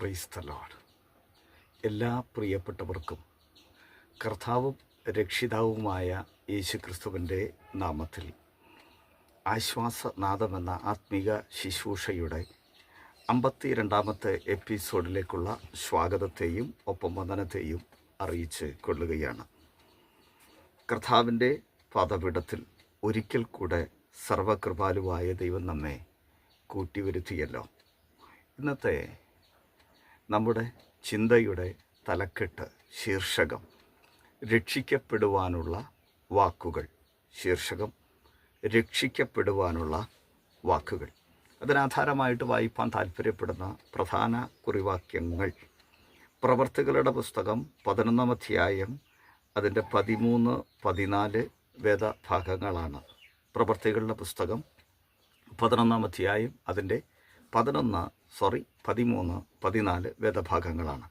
ക്രൈസ്തലോട് എല്ലാ പ്രിയപ്പെട്ടവർക്കും കർത്താവും രക്ഷിതാവുമായ യേശു ക്രിസ്തുവിന്റെ നാമത്തിൽ ആശ്വാസനാദമെന്ന ആത്മീക ശുശ്രൂഷയുടെ അമ്പത്തി രണ്ടാമത്തെ എപ്പിസോഡിലേക്കുള്ള സ്വാഗതത്തെയും ഒപ്പം വന്ദനത്തെയും അറിയിച്ച് കൊള്ളുകയാണ്. കർത്താവിന്റെ പദപിടത്തിൽ ഒരിക്കൽ കൂടെ സർവകൃപാലുവായ ദൈവം നമ്മെ കൂട്ടിവരുത്തിയല്ലോ. ഇന്നത്തെ നമ്മുടെ ചിന്തയുടെ തലക്കെട്ട് ശീർഷകം. രക്ഷിക്കപ്പെടുവാനുള്ള വാക്കുകൾ. ശീർഷകം. രക്ഷിക്കപ്പെടുവാനുള്ള വാക്കുകൾ. അതിനാധാരമായിട്ട് വായിപ്പാൻ താല്പര്യപ്പെടുന്ന പ്രധാന കുറിവാക്യങ്ങൾ. പ്രവർത്തികളുടെ പുസ്തകം പതിനൊന്നാം അധ്യായം അതിന്റെ പതിമൂന്ന് പതിനാല് വേദഭാഗങ്ങളാണ്. പ്രവർത്തികളുടെ പുസ്തകം പതിനൊന്നാം അധ്യായം അതിന്റെ പതിനൊന്ന് സോറി പതിമൂന്ന് പതിനാല് വേദഭാഗങ്ങളാണ്.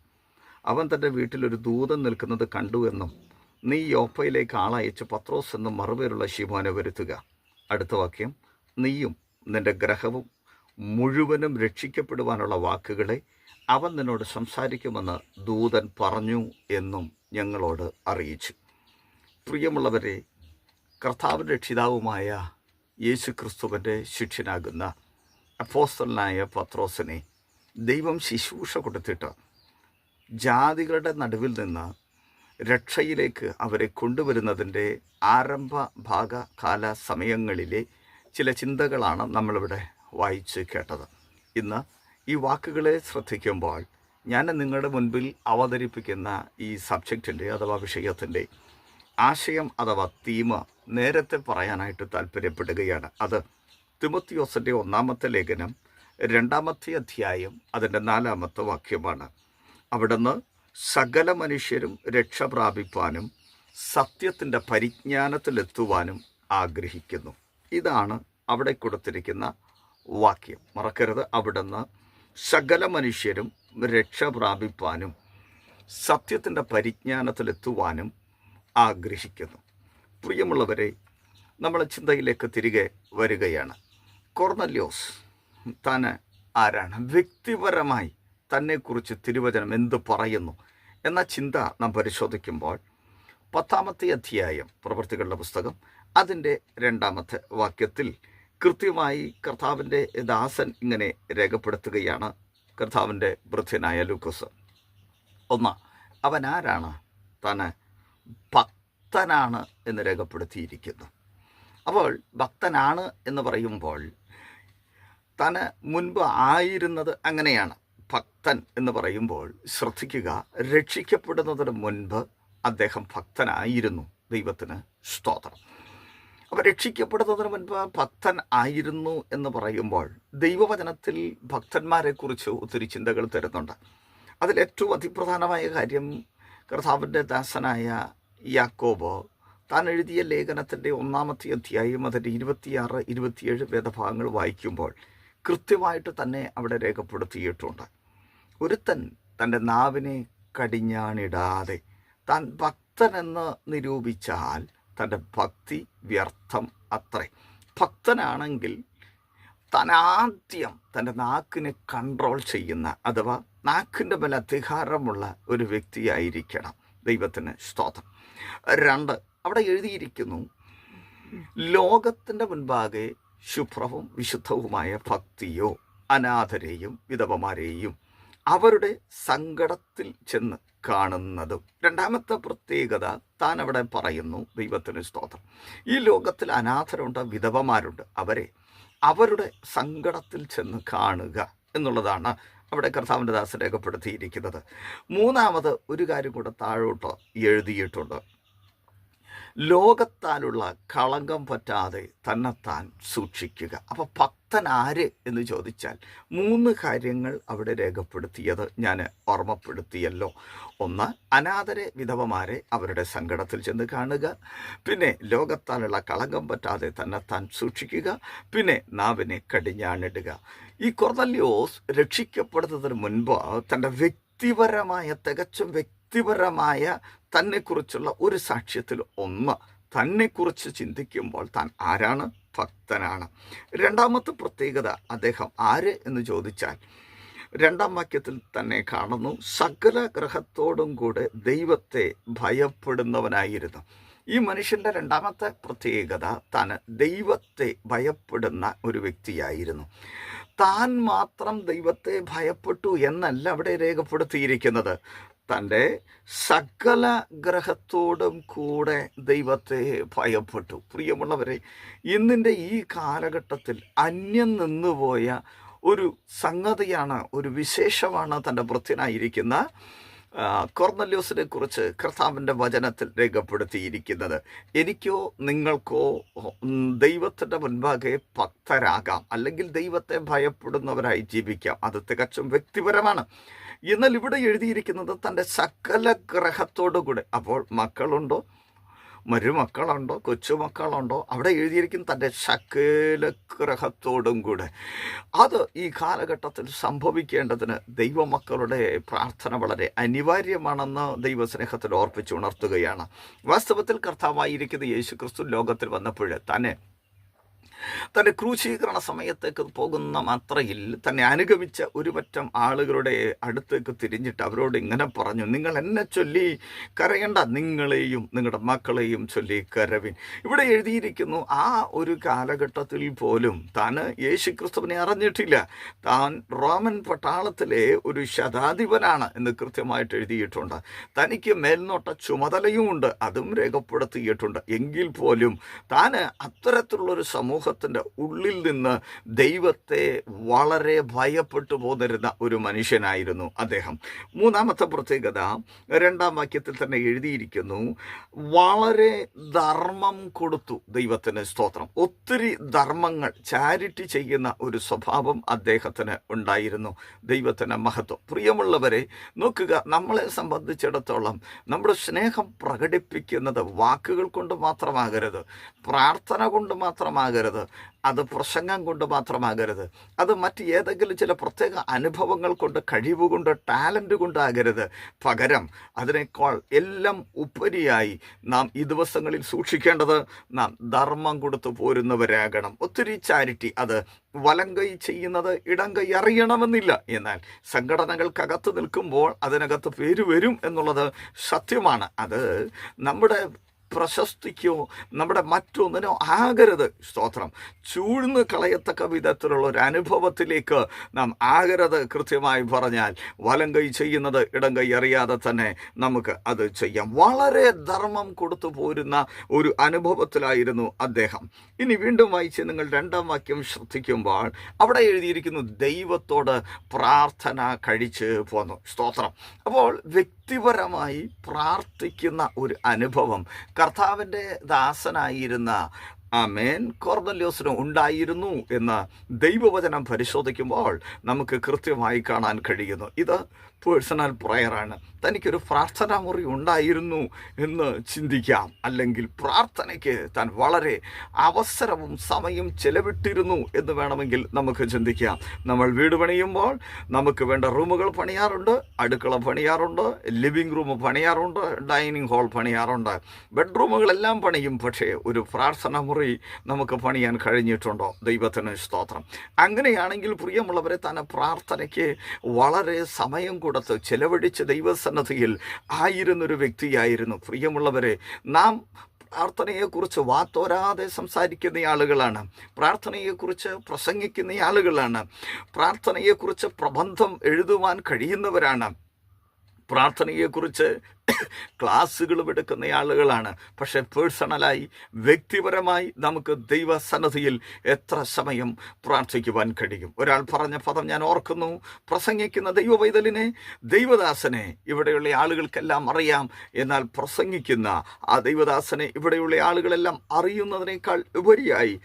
അവൻ തന്റെ വീട്ടിലൊരു ദൂതൻ നിൽക്കുന്നത് കണ്ടു എന്നും നീ യോപ്പയിലേക്ക് ആളയച്ച് പത്രോസ് എന്നും മറുപേരുള്ള ശിമോനെ വരുത്തുക. അടുത്ത വാക്യം നീയും നിന്റെ ഗ്രഹവും മുഴുവനും രക്ഷിക്കപ്പെടുവാനുള്ള വാക്കുകളെ അവൻ നിന്നോട് സംസാരിക്കുമെന്ന് ദൂതൻ പറഞ്ഞു എന്നും ഞങ്ങളോട് അറിയിച്ചു. പ്രിയമുള്ളവരെ കർത്താവ് രക്ഷിതാവുമായ യേശു ക്രിസ്തുവിന്റെ ശിഷ്യനാകുന്ന അപ്പോസ്തലനായ പത്രോസിനെ ദൈവം ശുശ്രൂഷ കൊടുത്തിട്ട് ജാതികളുടെ നടുവിൽ നിന്ന് രക്ഷയിലേക്ക് അവരെ കൊണ്ടുവരുന്നതിന്റെ ആരംഭ ഭാഗ കാല സമയങ്ങളിലെ ചില ചിന്തകളാണ് നമ്മളിവിടെ വായിച്ച് കേട്ടത്. ഇന്ന് ഈ വാക്കുകളെ ശ്രദ്ധിക്കുമ്പോൾ ഞാൻ നിങ്ങളുടെ മുൻപിൽ അവതരിപ്പിക്കുന്ന ഈ സബ്ജക്റ്റിന്റെ അഥവാ വിഷയത്തിന്റെ ആശയം അഥവാ തീമ നേരത്തെ പറയാനായിട്ട് താല്പര്യപ്പെടുകയാണ്. അത് തിമത്തിയോസിന്റെ ഒന്നാമത്തെ ലേഖനം രണ്ടാമത്തെ അധ്യായം അതിന്റെ നാലാമത്തെ വാക്യമാണ്. അവിടുന്ന് സകല മനുഷ്യരും രക്ഷ പ്രാപിപ്പാനും സത്യത്തിന്റെ പരിജ്ഞാനത്തിലെത്തുവാനും ആഗ്രഹിക്കുന്നു. ഇതാണ് അവിടെ കൊടുത്തിരിക്കുന്ന വാക്യം. മറക്കരുത്. അവിടുന്ന് സകല മനുഷ്യരും രക്ഷ പ്രാപിപ്പാനും സത്യത്തിന്റെ പരിജ്ഞാനത്തിലെത്തുവാനും ആഗ്രഹിക്കുന്നു. പ്രിയമുള്ളവരെ നമ്മളെ ചിന്തയിലേക്ക് തിരികെ വരികയാണ്. കൊർണല്യോസ് താൻ ആരാണ്? വ്യക്തിപരമായി തന്നെക്കുറിച്ച് തിരുവചനം എന്ത് പറയുന്നു? എന്ന ചിന്ത നാം പരിശോധിക്കുമ്പോൾ പത്താമത്തെ അധ്യായം പ്രവൃത്തികളുടെ പുസ്തകം അതിന്റെ രണ്ടാമത്തെ വാക്യത്തിൽ കൃത്യമായി കർത്താവിന്റെ ദാസൻ ഇങ്ങനെ രേഖപ്പെടുത്തുകയാണ്. കർത്താവിന്റെ വൃദ്ധനായ ലൂക്കോസ്. ഒന്ന് അവൻ ആരാണ്? താൻ ഭക്തനാണ് എന്ന് രേഖപ്പെടുത്തിയിരിക്കുന്നു. അപ്പോൾ ഭക്തനാണ് എന്ന് പറയുമ്പോൾ താൻ മുൻപ് ആയിരുന്നത് അങ്ങനെയാണ്. ഭക്തൻ എന്ന് പറയുമ്പോൾ ശ്രദ്ധിക്കുക രക്ഷിക്കപ്പെടുന്നതിന് മുൻപ് അദ്ദേഹം ഭക്തനായിരുന്നു. ദൈവത്തിന് സ്തോത്രം. അപ്പോൾ രക്ഷിക്കപ്പെടുന്നതിന് മുൻപ് ഭക്തൻ ആയിരുന്നു എന്ന് പറയുമ്പോൾ ദൈവവചനത്തിൽ ഭക്തന്മാരെക്കുറിച്ച് ഒത്തിരി ചിന്തകൾ തരുന്നുണ്ട്. അതിലേറ്റവും അതിപ്രധാനമായ കാര്യം കർത്താവിന്റെ ദാസനായ യാക്കോബ് താൻ എഴുതിയ ലേഖനത്തിന്റെ ഒന്നാമത്തെ അധ്യായം അതിന്റെ ഇരുപത്തിയാറ് ഇരുപത്തിയേഴ് വേദഭാഗങ്ങൾ വായിക്കുമ്പോൾ കൃത്യമായിട്ട് തന്നെ അവിടെ രേഖപ്പെടുത്തിയിട്ടുണ്ട്. ഒരുത്തൻ തന്റെ നാവിനെ കടിഞ്ഞാണിടാതെ താൻ ഭക്തനെന്ന് നിരൂപിച്ചാൽ തന്റെ ഭക്തി വ്യർത്ഥം അത്രേ. ഭക്തനാണെങ്കിൽ താൻ ആദ്യം തന്റെ നാക്കിനെ കൺട്രോൾ ചെയ്യുന്ന അഥവാ നാക്കിന്റെ മേൽ അധികാരമുള്ള ഒരു വ്യക്തിയായിരിക്കണം. ദൈവത്തിന് സ്തോത്രം. രണ്ട് അവിടെ എഴുതിയിരിക്കുന്നു ലോകത്തിന്റെ മുൻപാകെ ശുഭ്രവും വിശുദ്ധവുമായ ഭക്തിയോ അനാഥരെയും വിധവമാരെയും അവരുടെ സങ്കടത്തിൽ ചെന്ന് കാണുന്നതും. രണ്ടാമത്തെ പ്രത്യേകത താൻ അവിടെ പറയുന്നു ദൈവത്തിന് സ്തോത്രം. ഈ ലോകത്തിൽ അനാഥരുണ്ട് വിധവമാരുണ്ട്. അവരെ അവരുടെ സങ്കടത്തിൽ ചെന്ന് കാണുക എന്നുള്ളതാണ് അവിടെ കർത്താവിന്റെ ദാസൻ രേഖപ്പെടുത്തിയിരിക്കുന്നത്. മൂന്നാമത് ഒരു കാര്യം കൂടെ താഴോട്ട് എഴുതിയിട്ടുണ്ട്. ലോകത്താലുള്ള കളങ്കം പറ്റാതെ തന്നെത്താൻ സൂക്ഷിക്കുക. അപ്പോൾ ഭക്തൻ ആര് എന്ന് ചോദിച്ചാൽ മൂന്ന് കാര്യങ്ങൾ അവിടെ രേഖപ്പെടുത്തിയത് ഞാൻ ഓർമ്മപ്പെടുത്തിയല്ലോ. ഒന്ന് അനാഥരെ വിധവമാരെ അവരുടെ സങ്കടത്തിൽ ചെന്ന് കാണുക. പിന്നെ ലോകത്താലുള്ള കളങ്കം പറ്റാതെ തന്നെത്താൻ സൂക്ഷിക്കുക. പിന്നെ നാവിനെ കടിഞ്ഞാണിടുക. ഈ കൊർദല്യോസ് രക്ഷിക്കപ്പെടുന്നതിന് മുൻപ് തന്റെ വ്യക്തിപരമായ തികച്ചും വ്യക്തിപരമായ തന്നെക്കുറിച്ചുള്ള ഒരു സാക്ഷ്യത്തിൽ ഒന്ന്. തന്നെക്കുറിച്ച് ചിന്തിക്കുമ്പോൾ താൻ ആരാണ്? ഭക്തനാണ്. രണ്ടാമത്തെ പ്രത്യേകത അദ്ദേഹം ആര് എന്ന് ചോദിച്ചാൽ രണ്ടാം വാക്യത്തിൽ തന്നെ കാണുന്നു സകല ഗ്രഹത്തോടും കൂടെ ദൈവത്തെ ഭയപ്പെടുന്നവനായിരുന്നു. ഈ മനുഷ്യന്റെ രണ്ടാമത്തെ പ്രത്യേകത താൻ ദൈവത്തെ ഭയപ്പെടുന്ന ഒരു വ്യക്തിയായിരുന്നു. താൻ മാത്രം ദൈവത്തെ ഭയപ്പെട്ടു എന്നല്ല അവിടെ രേഖപ്പെടുത്തിയിരിക്കുന്നത്. തന്റെ സകല ഗ്രഹത്തോടും കൂടെ ദൈവത്തെ ഭയപ്പെട്ടു. പ്രിയമുള്ളവരെ ഇന്നിന്റെ ഈ കാലഘട്ടത്തിൽ അന്യം നിന്നുപോയ ഒരു സംഗതിയാണ് ഒരു വിശേഷമാണ് തന്റെ ഭൃത്യനായിരിക്കുന്ന ആ, കൊർന്നല്യോസിനെ കുറിച്ച് കർത്താവിന്റെ വചനത്തിൽ രേഖപ്പെടുത്തിയിരിക്കുന്നത് എനിക്കോ നിങ്ങൾക്കോ ദൈവത്തിന്റെ മുൻപാകെ ഭക്തരാകാം. അല്ലെങ്കിൽ ദൈവത്തെ ഭയപ്പെടുന്നവരായി ജീവിക്കാം. അത് തികച്ചും വ്യക്തിപരമാണ്. എന്നാൽ ഇവിടെ എഴുതിയിരിക്കുന്നത് തന്റെ സകല ഗ്രഹത്തോടു കൂടെ അപ്പോൾ മക്കളുണ്ടോ? മരുമക്കളുണ്ടോ? കൊച്ചുമക്കളുണ്ടോ? അവിടെ എഴുതിയിരിക്കും തന്റെ ശകലഗ്രഹത്തോടും കൂടെ. അത് ഈ കാലഘട്ടത്തിൽ സംഭവിക്കേണ്ടതിന് ദൈവമക്കളുടെ പ്രാർത്ഥന വളരെ അനിവാര്യമാണെന്ന് ദൈവസ്നേഹത്തിൽ ഓർപ്പിച്ചുണർത്തുകയാണ് വാസ്തവത്തിൽ കർത്താവായിരിക്കുന്ന യേശു ക്രിസ്തു ലോകത്തിൽ വന്നപ്പോൾ തന്നെ തന്റെ ക്രൂശീകരണ സമയത്തേക്ക് പോകുന്ന മാത്രയിൽ തന്നെ അനുഗമിച്ച ഒരു പറ്റം ആളുകളുടെ അടുത്തേക്ക് തിരിഞ്ഞിട്ട് അവരോട് ഇങ്ങനെ പറഞ്ഞു നിങ്ങൾ എന്നെ ചൊല്ലി കരയേണ്ട നിങ്ങളെയും നിങ്ങളുടെ മക്കളെയും ചൊല്ലി കരവിൻ. ഇവിടെ എഴുതിയിരിക്കുന്നു ആ ഒരു കാലഘട്ടത്തിൽ പോലും താൻ യേശു ക്രിസ്തുവിനെ അറിഞ്ഞിട്ടില്ല. താൻ റോമൻ പട്ടാളത്തിലെ ഒരു ശതാധിപനാണ് എന്ന് കൃത്യമായിട്ട് എഴുതിയിട്ടുണ്ട്. തനിക്ക് മേൽനോട്ട ചുമതലയുമുണ്ട് അതും രേഖപ്പെടുത്തിയിട്ടുണ്ട്. എങ്കിൽ പോലും താൻ അത്തരത്തിലുള്ളൊരു സമൂഹത്തിന്റെ ഉള്ളിൽ നിന്ന് ദൈവത്തെ വളരെ ഭയപ്പെട്ടു പോന്നിരുന്ന ഒരു മനുഷ്യനായിരുന്നു അദ്ദേഹം. മൂന്നാമത്തെ പ്രത്യേകത രണ്ടാം വാക്യത്തിൽ തന്നെ എഴുതിയിരിക്കുന്നു വളരെ ധർമ്മം കൊടുത്തു ദൈവത്തിന് സ്തോത്രം. ഒത്തിരി ധർമ്മങ്ങൾ ചാരിറ്റി ചെയ്യുന്ന ഒരു സ്വഭാവം അദ്ദേഹത്തിന് ഉണ്ടായിരുന്നു ദൈവത്തിന് മഹത്വം. പ്രിയമുള്ളവരെ നോക്കുക നമ്മളെ സംബന്ധിച്ചിടത്തോളം നമ്മുടെ സ്നേഹം പ്രകടിപ്പിക്കുന്നത് വാക്കുകൾ കൊണ്ട് മാത്രമാകരുത് പ്രാർത്ഥന കൊണ്ട് മാത്രമാകരുത് അത് പ്രസംഗം കൊണ്ട് മാത്രമാകരുത്. അത് മറ്റ് ഏതെങ്കിലും ചില പ്രത്യേക അനുഭവങ്ങൾ കൊണ്ട് കഴിവ് കൊണ്ട് ടാലന്റ് കൊണ്ടാകരുത്. പകരം അതിനേക്കാൾ എല്ലാം ഉപരിയായി നാം ഈ ദിവസങ്ങളിൽ സൂക്ഷിക്കേണ്ടത് നാം ധർമ്മം കൊടുത്തു പോരുന്നവരാകണം. ഒത്തിരി ചാരിറ്റി. അത് വലം കൈ ചെയ്യുന്നത് ഇടം കൈ അറിയണമെന്നില്ല. എന്നാൽ സംഘടനകൾക്കകത്ത് നിൽക്കുമ്പോൾ അതിനകത്ത് പേര് വരും എന്നുള്ളത് സത്യമാണ്. അത് നമ്മുടെ പ്രശസ്തിക്കോ നമ്മുടെ മറ്റൊന്നിനോ ആകരുത്. സ്തോത്രം. ചൂഴ്ന്ന് കളയത്തക്ക വിധത്തിലുള്ള ഒരു അനുഭവത്തിലേക്ക് നാം ആകരുത് കൃത്യമായി പറഞ്ഞാൽ വലം കൈ ചെയ്യുന്നത് ഇടം കൈ അറിയാതെ തന്നെ നമുക്ക് അത് ചെയ്യാം. വളരെ ധർമ്മം കൊടുത്തു പോരുന്ന ഒരു അനുഭവത്തിലായിരുന്നു അദ്ദേഹം. ഇനി വീണ്ടും വായിച്ച് നിങ്ങൾ രണ്ടാം വാക്യം ശ്രദ്ധിക്കുമ്പോൾ അവിടെ എഴുതിയിരിക്കുന്നു ദൈവത്തോട് പ്രാർത്ഥന കഴിച്ച് പോന്നു. സ്തോത്രം. അപ്പോൾ വ്യക്തിപരമായി പ്രാർത്ഥിക്കുന്ന ഒരു അനുഭവം കർത്താവിന്റെ ദാസനായിരുന്ന ആമേൻ. കോർദല്യോസിന് ഉണ്ടായിരുന്നു എന്ന് ദൈവവചനം പരിശോധിക്കുമ്പോൾ നമുക്ക് കൃത്യമായി കാണാൻ കഴിയുന്നു. ഇത് പേഴ്സണൽ പ്രയറാണ്. തനിക്കൊരു പ്രാർത്ഥനാ മുറി ഉണ്ടായിരുന്നു എന്ന് ചിന്തിക്കാം. അല്ലെങ്കിൽ പ്രാർത്ഥനയ്ക്ക് താൻ വളരെ അവസരവും സമയം ചെലവിട്ടിരുന്നു എന്ന് വേണമെങ്കിൽ നമുക്ക് ചിന്തിക്കാം. നമ്മൾ വീട് പണിയുമ്പോൾ നമുക്ക് വേണ്ട റൂമുകൾ പണിയാറുണ്ട് അടുക്കള പണിയാറുണ്ട് ലിവിംഗ് റൂം പണിയാറുണ്ട് ഡൈനിങ് ഹാൾ പണിയാറുണ്ട്. ബെഡ്റൂമുകളെല്ലാം പണിയും പക്ഷേ ഒരു പ്രാർത്ഥന മുറി നമുക്ക് പണിയാൻ കഴിഞ്ഞിട്ടുണ്ടോ? ദൈവത്തിന് സ്തോത്രം. അങ്ങനെയാണെങ്കിൽ പ്രിയമുള്ളവരെ തന്നെ പ്രാർത്ഥനയ്ക്ക് വളരെ സമയം കൊടുത്ത് ചെലവഴിച്ച് ദൈവസന്നദ്ധിയിൽ ആയിരുന്നൊരു വ്യക്തിയായിരുന്നു. പ്രിയമുള്ളവരെ നാം പ്രാർത്ഥനയെക്കുറിച്ച് വാത്തോരാതെ സംസാരിക്കുന്ന ആളുകളാണ്. പ്രാർത്ഥനയെക്കുറിച്ച് പ്രസംഗിക്കുന്ന ആളുകളാണ്. പ്രാർത്ഥനയെക്കുറിച്ച് പ്രബന്ധം എഴുതുവാൻ കഴിയുന്നവരാണ്. പ്രാർത്ഥനയെക്കുറിച്ച് ക്ലാസ്സുകളും എടുക്കുന്ന ആളുകളാണ്. പക്ഷേ പേഴ്സണലായി വ്യക്തിപരമായി നമുക്ക് ദൈവസന്നദ്ധിയിൽ എത്ര സമയം പ്രാർത്ഥിക്കുവാൻ കഴിയും? ഒരാൾ പറഞ്ഞ പദം ഞാൻ ഓർക്കുന്നു. പ്രസംഗിക്കുന്ന ദൈവവൈതലിനെ ദൈവദാസനെ ഇവിടെയുള്ള ആളുകൾക്കെല്ലാം അറിയാം. എന്നാൽ പ്രസംഗിക്കുന്ന ആ ദൈവദാസനെ ഇവിടെയുള്ള ആളുകളെല്ലാം അറിയുന്നതിനേക്കാൾ ഉപരിയായി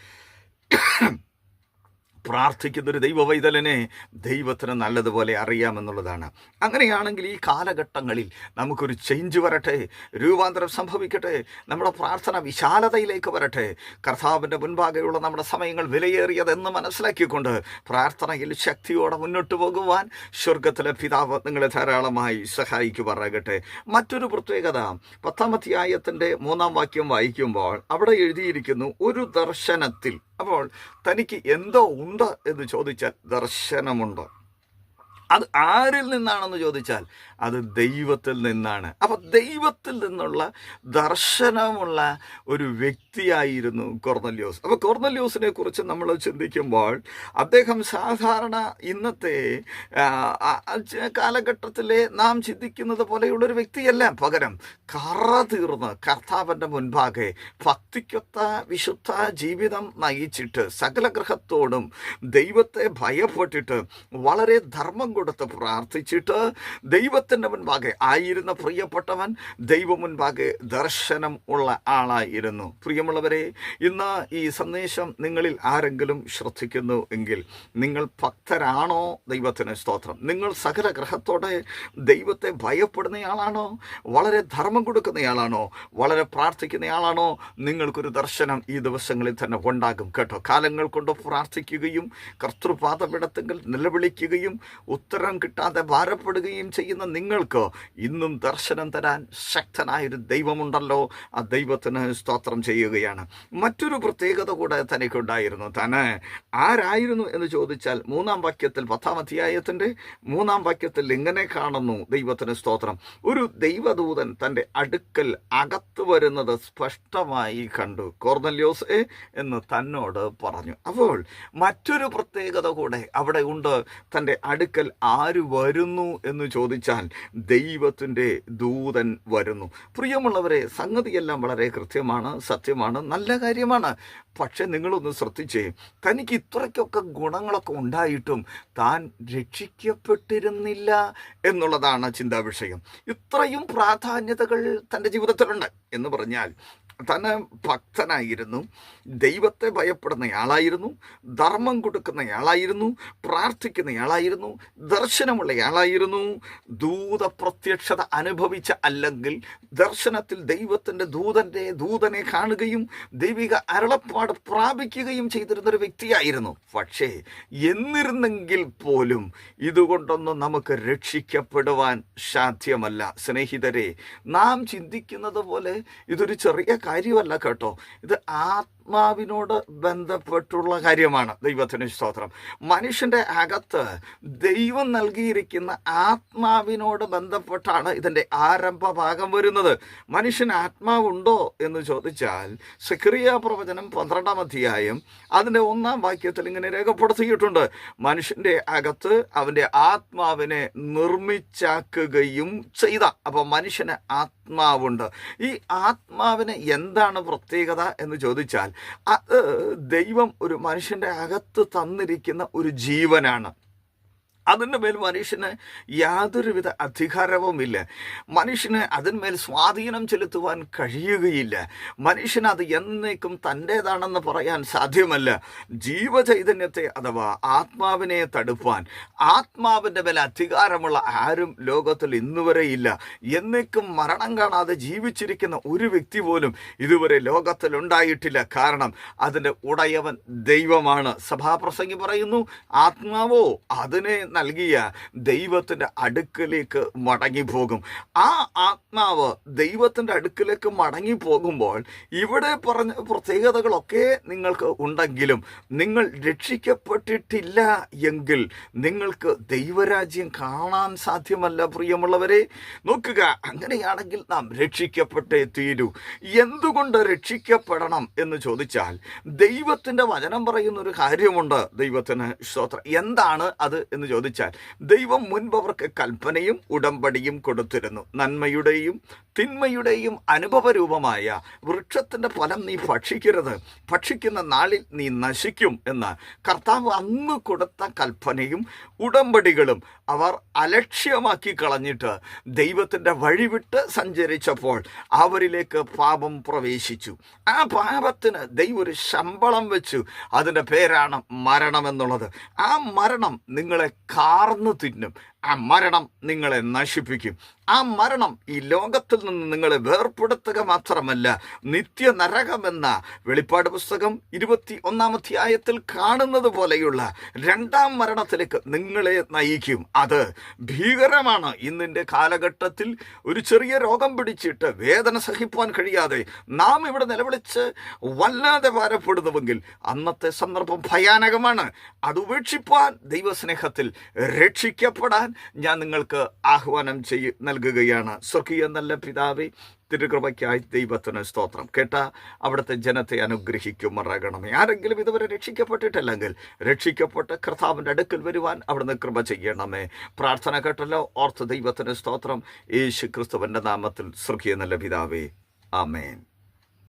പ്രാർത്ഥിക്കുന്ന ഒരു ദൈവവൈതലനെ ദൈവത്തിന് നല്ലതുപോലെ അറിയാമെന്നുള്ളതാണ്. അങ്ങനെയാണെങ്കിൽ ഈ കാലഘട്ടങ്ങളിൽ നമുക്കൊരു ചേഞ്ച് വരട്ടെ രൂപാന്തരം സംഭവിക്കട്ടെ നമ്മുടെ പ്രാർത്ഥന വിശാലതയിലേക്ക് വരട്ടെ. കർത്താവിന്റെ മുൻപാകെയുള്ള നമ്മുടെ സമയങ്ങൾ വിലയേറിയതെന്ന് മനസ്സിലാക്കിക്കൊണ്ട് പ്രാർത്ഥനയിൽ ശക്തിയോടെ മുന്നോട്ട് പോകുവാൻ സ്വർഗത്തിലെ പിതാവ് നിങ്ങളെ ധാരാളമായി സഹായിക്കുമാറാകട്ടെ. മറ്റൊരു പ്രത്യേകത പത്താമത്തെ ആയത്തിന്റെ മൂന്നാം വാക്യം വായിക്കുമ്പോൾ അവിടെ എഴുതിയിരിക്കുന്നു ഒരു ദർശനത്തിൽ അപ്പോൾ തനിക്ക് എന്തോ ഉണ്ട് എന്ന് ചോദിച്ചാൽ ദർശനമുണ്ട്? അത് ആരിൽ നിന്നാണെന്ന് ചോദിച്ചാൽ അത് ദൈവത്തിൽ നിന്നാണ്. അപ്പം ദൈവത്തിൽ നിന്നുള്ള ദർശനമുള്ള ഒരു വ്യക്തിയായിരുന്നു കൊർന്നല്യോസ്. അപ്പോൾ കൊർന്നല്യോസിനെ കുറിച്ച് നമ്മൾ ചിന്തിക്കുമ്പോൾ അദ്ദേഹം സാധാരണ ഇന്നത്തെ കാലഘട്ടത്തിലെ നാം ചിന്തിക്കുന്നത് പോലെയുള്ളൊരു വ്യക്തിയല്ല. പകരം കറ തീർന്ന് കർത്താവിന്റെ മുൻപാകെ ഭക്തിക്കൊത്ത വിശുദ്ധ ജീവിതം നയിച്ചിട്ട് സകല ഗ്രഹത്തോടും ദൈവത്തെ ഭയപ്പെട്ടിട്ട് വളരെ ധർമ്മം കൊടുത്ത് പ്രാർത്ഥിച്ചിട്ട് ദൈവത്തിന്റെ മുൻപാകെ ആയിരുന്ന പ്രിയപ്പെട്ടവൻ ദൈവം മുൻപാകെ ദർശനം ഉള്ള ആളായിരുന്നു. പ്രിയമുള്ളവരെ ഇന്ന് ഈ സന്ദേശം നിങ്ങളിൽ ആരെങ്കിലും ശ്രദ്ധിക്കുന്നു എങ്കിൽ നിങ്ങൾ ഭക്തരാണോ? ദൈവത്തിന് സ്തോത്രം. നിങ്ങൾ സകല ഗ്രഹത്തോടെ ദൈവത്തെ ഭയപ്പെടുന്നയാളാണോ? വളരെ ധർമ്മം കൊടുക്കുന്നയാളാണോ? വളരെ പ്രാർത്ഥിക്കുന്നയാളാണോ? നിങ്ങൾക്കൊരു ദർശനം ഈ ദിവസങ്ങളിൽ തന്നെ ഉണ്ടാകും കേട്ടോ. കാലങ്ങൾ കൊണ്ട് പ്രാർത്ഥിക്കുകയും കർത്തൃപാദപിടത്തെങ്കിൽ നിലവിളിക്കുകയും ഉത്തരം കിട്ടാതെ ഭാരപ്പെടുകയും ചെയ്യുന്ന നിങ്ങൾക്ക് ഇന്നും ദർശനം തരാൻ ശക്തനായൊരു ദൈവമുണ്ടല്ലോ. ആ ദൈവത്തിന് സ്തോത്രം ചെയ്യുകയാണ്. മറ്റൊരു പ്രത്യേകത കൂടെ തനിക്കുണ്ടായിരുന്നു. തന്നെ ആരായിരുന്നു എന്ന് ചോദിച്ചാൽ മൂന്നാം വാക്യത്തിൽ പത്താം അധ്യായത്തിന്റെ മൂന്നാം വാക്യത്തിൽ ഇങ്ങനെ കാണുന്നു ദൈവത്തിന് സ്തോത്രം. ഒരു ദൈവദൂതൻ തന്റെ അടുക്കൽ അകത്ത് വരുന്നത് സ്പഷ്ടമായി കണ്ടു. കോർണല്യോസ് എന്ന് തന്നോട് പറഞ്ഞു. അപ്പോൾ മറ്റൊരു പ്രത്യേകത കൂടെ അവിടെ ഉണ്ട്. തന്റെ അടുക്കൽ ആര് വരുന്നു എന്ന് ചോദിച്ചാൽ ദൈവത്തിന്റെ ദൂതൻ വരുന്നു. പ്രിയമുള്ളവരെ സംഗതിയെല്ലാം വളരെ കൃത്യമാണ് സത്യമാണ് നല്ല കാര്യമാണ്. പക്ഷെ നിങ്ങളൊന്ന് ശ്രദ്ധിച്ചേ തനിക്ക് ഇത്രയ്ക്കൊക്കെ ഗുണങ്ങളൊക്കെ ഉണ്ടായിട്ടും താൻ രക്ഷിക്കപ്പെട്ടിരുന്നില്ല എന്നുള്ളതാണ് ചിന്താ വിഷയം ഇത്രയും പ്രാധാന്യതകൾ തന്റെ ജീവിതത്തിലുണ്ട് എന്ന് പറഞ്ഞാൽ തന്നെ ഭക്തനായിരുന്നു. ദൈവത്തെ ഭയപ്പെടുന്നയാളായിരുന്നു. ധർമ്മം കൊടുക്കുന്നയാളായിരുന്നു. പ്രാർത്ഥിക്കുന്നയാളായിരുന്നു. ദർശനമുള്ളയാളായിരുന്നു. ദൂത പ്രത്യക്ഷത അനുഭവിച്ച അല്ലെങ്കിൽ ദർശനത്തിൽ ദൈവത്തിന്റെ ദൂതന്റെ ദൂതനെ കാണുകയും ദൈവിക അരുളപ്പാട് പ്രാപിക്കുകയും ചെയ്തിരുന്ന ഒരു വ്യക്തിയായിരുന്നു. പക്ഷേ എന്നിരുന്നെങ്കിൽ പോലും ഇതുകൊണ്ടൊന്നും നമുക്ക് രക്ഷിക്കപ്പെടുവാൻ സാധ്യമല്ല. സ്നേഹിതരെ നാം ചിന്തിക്കുന്നത് പോലെ ഇതൊരു ചെറിയ കാര്യമല്ല കേട്ടോ. ഇത് ആത്മാവിനോട് ബന്ധപ്പെട്ടുള്ള കാര്യമാണ് ദൈവത്തിന് സ്തോത്രം. മനുഷ്യന്റെ അകത്ത് ദൈവം നൽകിയിരിക്കുന്ന ആത്മാവിനോട് ബന്ധപ്പെട്ടാണ് ഇതിന്റെ ആരംഭ ഭാഗം വരുന്നത്. മനുഷ്യൻ ആത്മാവുണ്ടോ എന്ന് ചോദിച്ചാൽ സക്രിയ പ്രവചനം പന്ത്രണ്ടാം അധ്യായം അതിന്റെ ഒന്നാം വാക്യത്തിൽ ഇങ്ങനെ രേഖപ്പെടുത്തിയിട്ടുണ്ട്. മനുഷ്യന്റെ അകത്ത് അവന്റെ ആത്മാവിനെ നിർമ്മിച്ചാക്കുകയും ചെയ്ത. അപ്പോൾ മനുഷ്യന് ആത്മാവുണ്ട്. ഈ ആത്മാവിന് എന്താണ് പ്രത്യേകത എന്ന് ചോദിച്ചാൽ ദൈവം ഒരു മനുഷ്യന്റെ അകത്ത് തന്നിരിക്കുന്ന ഒരു ജീവനാണ്. അതിന്റെ മേൽ മനുഷ്യന് യാതൊരുവിധ അധികാരവുമില്ല. മനുഷ്യന് അതിന്മേൽ സ്വാധീനം ചെലുത്തുവാൻ കഴിയുകയില്ല. മനുഷ്യന് അത് എന്നേക്കും തന്റേതാണെന്ന് പറയാൻ സാധ്യമല്ല. ജീവചൈതന്യത്തെ അഥവാ ആത്മാവിനെ തടുപ്പാൻ ആത്മാവിന്റെ മേൽ അധികാരമുള്ള ആരും ലോകത്തിൽ ഇന്നുവരെ ഇല്ല എന്നേക്കും മരണം കാണാതെ ജീവിച്ചിരിക്കുന്ന ഒരു വ്യക്തി പോലും ഇതുവരെ ലോകത്തിൽ ഉണ്ടായിട്ടില്ല. കാരണം അതിന്റെ ഉടയവൻ ദൈവമാണ്. സഭാപ്രസംഗി പറയുന്നു ആത്മാവോ അതിനെ നൽകിയ ദൈവത്തിന്റെ അടുക്കലേക്ക് മടങ്ങിപ്പോകും. ആ ആത്മാവ് ദൈവത്തിന്റെ അടുക്കലേക്ക് മടങ്ങി പോകുമ്പോൾ ഇവിടെ പറഞ്ഞ പ്രത്യേകതകളൊക്കെ നിങ്ങൾക്ക് ഉണ്ടെങ്കിലും നിങ്ങൾ രക്ഷിക്കപ്പെട്ടിട്ടില്ല എങ്കിൽ നിങ്ങൾക്ക് ദൈവരാജ്യം കാണാൻ സാധ്യമല്ല പ്രിയമുള്ളവരെ. നോക്കുക അങ്ങനെയാണെങ്കിൽ നാം രക്ഷിക്കപ്പെട്ടേ തീരൂ. എന്തുകൊണ്ട് രക്ഷിക്കപ്പെടണം എന്ന് ചോദിച്ചാൽ ദൈവത്തിന്റെ വചനം പറയുന്ന ഒരു കാര്യമുണ്ട് ദൈവത്തിന് സ്തോത്രം. എന്താണ് അത് എന്ന് ചോദിച്ചാൽ ദൈവം മുൻപ് അവർക്ക് കൽപ്പനയും ഉടമ്പടിയും കൊടുത്തിരുന്നു. നന്മയുടെയും തിന്മയുടെയും അനുഭവരൂപമായ വൃക്ഷത്തിന്റെ ഫലം നീ ഭക്ഷിക്കരുത്. ഭക്ഷിക്കുന്ന നാളിൽ നീ നശിക്കും എന്ന് കർത്താവ് അന്ന് കൊടുത്ത കൽപ്പനയും ഉടമ്പടികളും അവർ അലക്ഷ്യമാക്കി കളഞ്ഞിട്ട് ദൈവത്തിന്റെ വഴിവിട്ട് സഞ്ചരിച്ചപ്പോൾ അവരിലേക്ക് പാപം പ്രവേശിച്ചു. ആ പാപത്തിന് ദൈവം ഒരു ശമ്പളം വെച്ചു. അതിന്റെ പേരാണ് മരണം എന്നുള്ളത്. ആ മരണം നിങ്ങളെ കാർന്നു തിന്നും. ആ മരണം നിങ്ങളെ നശിപ്പിക്കും. ആ മരണം ഈ ലോകത്തിൽ നിന്ന് നിങ്ങളെ വേർപ്പെടുത്തുക മാത്രമല്ല നിത്യ നരകമെന്ന വെളിപ്പാട് പുസ്തകം ഇരുപത്തി ഒന്നാം അധ്യായത്തിൽ കാണുന്നത് പോലെയുള്ള രണ്ടാം മരണത്തിലേക്ക് നിങ്ങളെ നയിക്കും. അത് ഭീകരമാണ്. ഇന്നിന്റെ കാലഘട്ടത്തിൽ ഒരു ചെറിയ രോഗം പിടിച്ചിട്ട് വേദന സഹിപ്പാൻ കഴിയാതെ നാം ഇവിടെ നിലവിളിച്ച് വല്ലാതെ ഭാരപ്പെടുന്നുവെങ്കിൽ അന്നത്തെ സന്ദർഭം ഭയാനകമാണ്. അത് ഉപേക്ഷിപ്പാൻ ദൈവസ്നേഹത്തിൽ രക്ഷിക്കപ്പെടാൻ ഞാൻ നിങ്ങൾക്ക് ആഹ്വാനം ചെയ്യ നൽകുകയാണ്. സ്വർഗീയ നല്ല പിതാവേ തിരുകൃപയ്ക്കായി ദൈവത്തിന് സ്തോത്രം. കേട്ട അവിടുത്തെ ജനത്തെ അനുഗ്രഹിക്കുമാറാകണമേ. ആരെങ്കിലും ഇതുവരെ രക്ഷിക്കപ്പെട്ടിട്ടില്ലെങ്കിൽ രക്ഷിക്കപ്പെട്ട് കർത്താവിന്റെ അടുക്കൽ വരുവാൻ അവിടുന്ന് കൃപ ചെയ്യണമേ. പ്രാർത്ഥന കേട്ടല്ലോ ഓർത്ത് ദൈവത്തിന് സ്തോത്രം. യേശു ക്രിസ്തുവിന്റെ നാമത്തിൽ സ്വർഗീയ നല്ല പിതാവേ. ആമേൻ.